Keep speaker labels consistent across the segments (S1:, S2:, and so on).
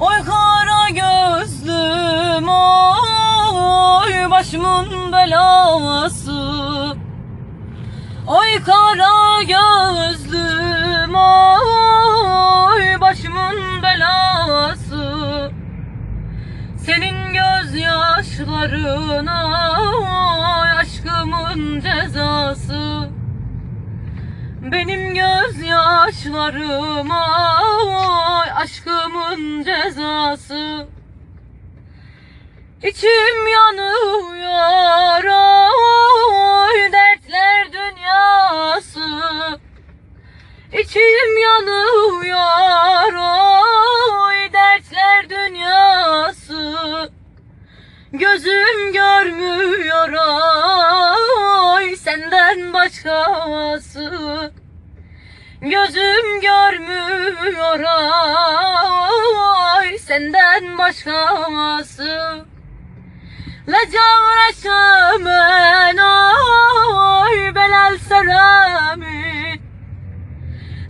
S1: Oy kara gözlüm oy başımın belası. Oy kara gözlüm oy başımın belası. Senin gözyaşlarına oy aşkımın cezası. Benim gözyaşlarıma aşkımın cezası. İçim yanıyor oy dertler dünyası. İçim yanıyor oy dertler dünyası. Gözüm görmüyor oy senden başkası Gözüm görmüyor oy senden başkası. Lecavreşem en oy belal serami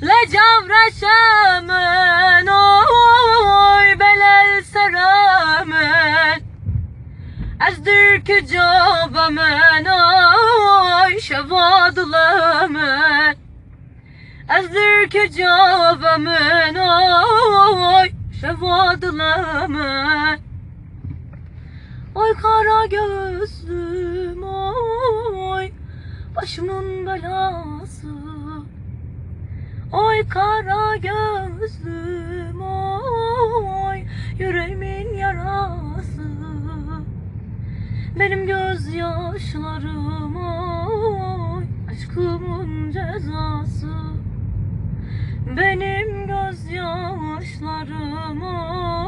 S1: Lecavreşem en oy belal serami Ezdir ki cabemen Ki cabemen ay şevadlemen Ay kara gözlüm ay başımın belası. Ay kara gözlüm ay yüreğimin yarası. Benim gözyaşlarım oy Benim gözyaşlarım oy